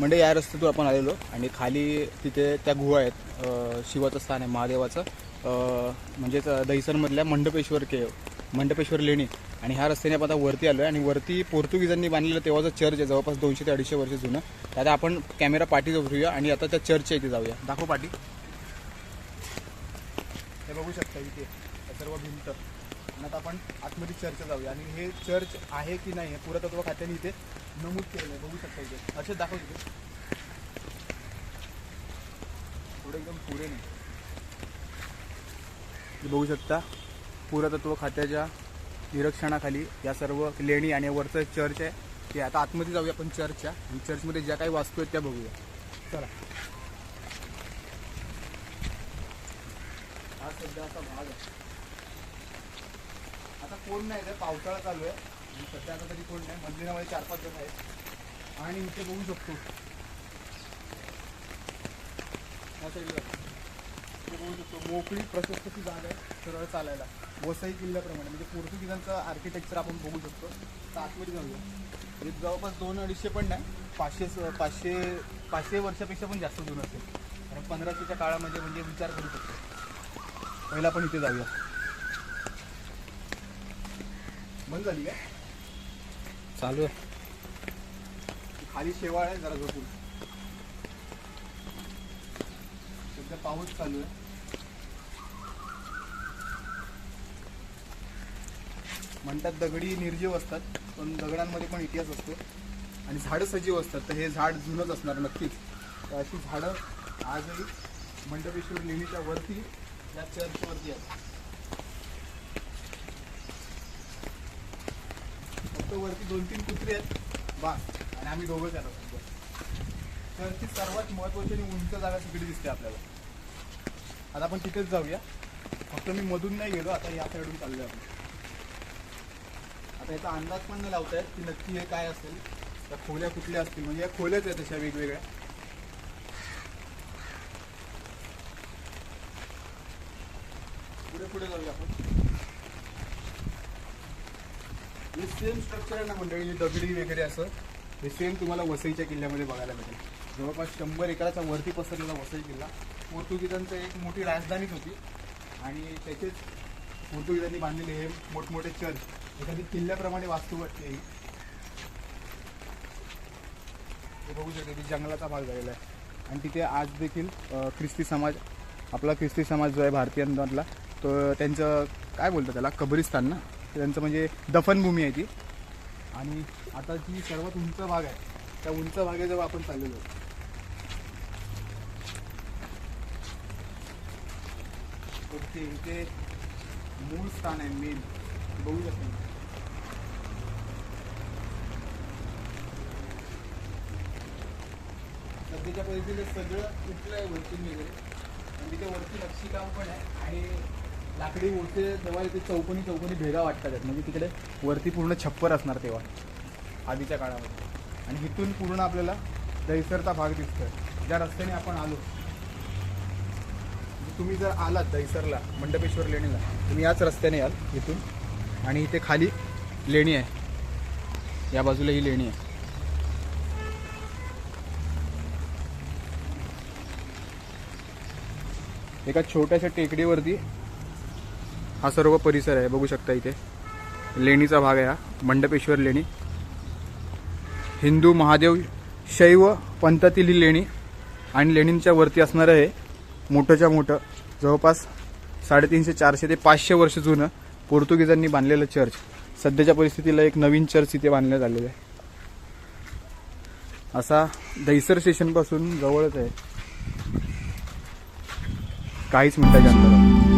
म्हणजे या रस्त्यातून आपण आलेलो आणि खाली तिथे त्या गुहा आहेत शिवाचं स्थान आहे महादेवाचं. म्हणजेच दहिसरमधल्या मंडपेश्वर केव मंडपेश्वर लेणी. आणि ह्या रस्त्याने आपण आता वरती आलो आहे आणि वरती पोर्तुगीजांनी बांधलेलं तेव्हाचं चर्च आहे जवळपास दोनशे ते अडीचशे वर्ष जुनं. तर आता आपण कॅमेरा पाठी जाऊया आणि आता त्या चर्चच्या इथे जाऊया. दाखव पाठी. हे बघू शकता इथे सर्व भिंत. आणि आता आपण आतमध्ये चर्च जाऊया. आणि हे चर्च आहे की नाही हे पुरातत्व खात्याने इथे नमूद केलेलं आहे. बघू शकता इथे. असे दाखव इथे. थोडं एकदम पुरे नाही. बघू शकता पुरातत्व खात्याच्या निरीक्षणाखाली या सर्व लेणी आणि वरचं चर्च आहे. ते आता आतमध्ये जाऊया आपण चर्चच्या. आणि चर्चमध्ये ज्या काही वास्तू आहेत त्या बघूया. चला. हा सध्या असा भाग आहे. आता कोण नाही तर पावसाळा चालू आहे. सध्या आता तरी कोण नाही मंदिरामध्ये चार पाच जण आहेत. आणि इथे बघू शकतो. बघू शकतो मोकळी प्रशस्तची जागा आहे सरळ चालायला. वसई किल्ल्याप्रमाणे म्हणजे पोर्तुगीजांचं आर्किटेक्चर आपण बघू शकतो. तर आतमध्ये जाऊया. म्हणजे जवळपास दोन अडीचशे पण नाही पाचशे पाचशे पाचशे वर्षापेक्षा पण जास्त जुनं असेल. कारण पंधराशेच्या काळामध्ये म्हणजे विचार करू शकतो. पहिला पण इथे जाऊया. बंद झाली काय चालू आहे. खाली शेवाळ आहे जरा झोपून. सध्या पाऊस चालू आहे. म्हणतात दगडी निर्जीव असतात पण दगडांमध्ये पण इतिहास असतो. आणि झाडं सजीव असतात तर हे झाड जुनच असणार नक्कीच. तर अशी झाडं आजही मंडपेश्वर लेणीच्या वरती या चर्चवरती आहेत. तो वरती दोन तीन कुत्रे आहेत. बास. आणि आम्ही दोघंच आलो तर ती सर्वात महत्वाची आणि उंच जागा तिकडे दिसते आपल्याला. आता आपण तिथेच जाऊया. फक्त मी मधून नाही गेलो आता या साईडून चाललो आपण. आता याचा अंदाज पण नाही लावतायत की नक्की हे काय असेल. त्या खोल्या कुठल्या असतील? म्हणजे या खोल्याच आहेत तशा वेगवेगळ्या. पुढे पुढे जाऊया आपण. हे सेम स्ट्रक्चर आहे ना मंडळी दगडी वगैरे असं हे सेम तुम्हाला वसईच्या किल्ल्यामध्ये बघायला मिळेल जवळपास शंभर एकराचा वरती पसरलेला वसई किल्ला. पोर्तुगीजांचं एक मोठी राजधानीच होती. आणि त्याचेच पोर्तुगीजांनी बांधलेले हे मोठमोठे चर्च एखादी किल्ल्याप्रमाणे वास्तू वाटते ही. हे बघू शकते की जंगलाचा भाग झालेला आहे. आणि तिथे आज देखील ख्रिस्ती समाज आपला ख्रिस्ती समाज जो आहे भारतीयांमधला तो त्यांचं काय बोलतं त्याला कब्रिस्तान ना? त्यांचं म्हणजे दफनभूमी आहे ती. आणि आता जी सर्वात उंच भाग आहे. त्या उंच भागाजवळ आपण चाललेलो आहोत. ओके इथे मूळ स्थान आहे मेन बघू शकतो सध्याच्या परिस्थितीत सगळं कुठलं आहे वरती वगैरे? आणि तिथे वरती नक्षीकाम पण आहे. आणि लाकडी मोठे तेव्हा इथे चौकोनी चौकोनी भेगा वाटतात म्हणजे तिकडे वरती पूर्ण छप्पर असणार तेव्हा आधीच्या काळामध्ये. आणि इथून पूर्ण आपल्याला दहिसरचा भाग दिसतोय. ज्या रस्त्याने आपण आलो म्हणजे तुम्ही जर आलात दहिसरला मंडपेश्वर लेणीला तुम्ही याच रस्त्याने याल इथून. आणि इथे खाली लेणी आहे. या बाजूला ही लेणी आहे. एका छोट्याशा टेकडीवरती हा सर्व परिसर आहे बघू शकता इथे. लेणीचा भाग आहे हा मंडपेश्वर लेणी. हिंदू महादेव शैव पंथातील ही लेणी आणि लेणींच्या वरती असणारं हे मोठंच्या मोठं जवळपास साडेतीनशे चारशे ते पाचशे वर्ष जुनं पोर्तुगीजांनी बांधलेलं चर्च. सध्याच्या परिस्थितीला एक नवीन चर्च इथे बांधण्यात आलेलं आहे. असा दहिसर स्टेशनपासून जवळच आहे. काहीच मिनिटाच्या अंतरावर